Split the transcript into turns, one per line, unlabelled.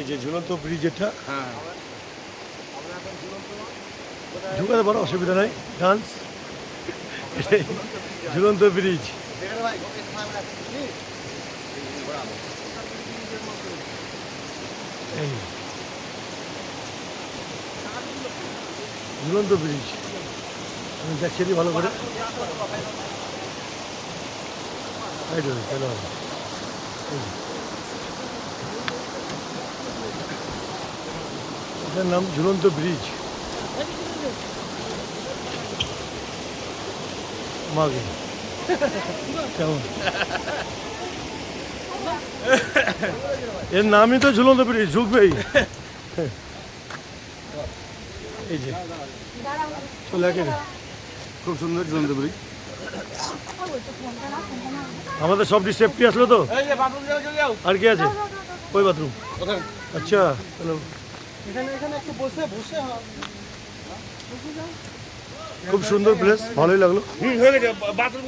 এই যে ঝুলন্ত ব্রিজ এটা
হ্যাঁ।
পারো অসুবিধা নাই। ডান্স ঝুলন্ত ব্রিজ। ঝুলন্ত ব্রিজ। আমি দিই ভালো করে। চলো। এই যে। এটার নাম ঝুলন্ত ব্রিজ। মাগে। কেমন? এর নামই তো ঝুলন্ত ব্রিজ ঝুঁকবেই। এই যে। চলে
খুব সুন্দর ঝুলন্ত ব্রিজ।
আমাদের সব সেফটি আসলো তো?
এই যে বাথরুম যাও চলে যাও।
আর কি আছে? ওই বাথরুম। আচ্ছা চলো
এখানে এখানে একটু বসে বসে
খুব সুন্দর প্লেস ভালোই লাগল।
হুম হয়ে গেছে বাথরুম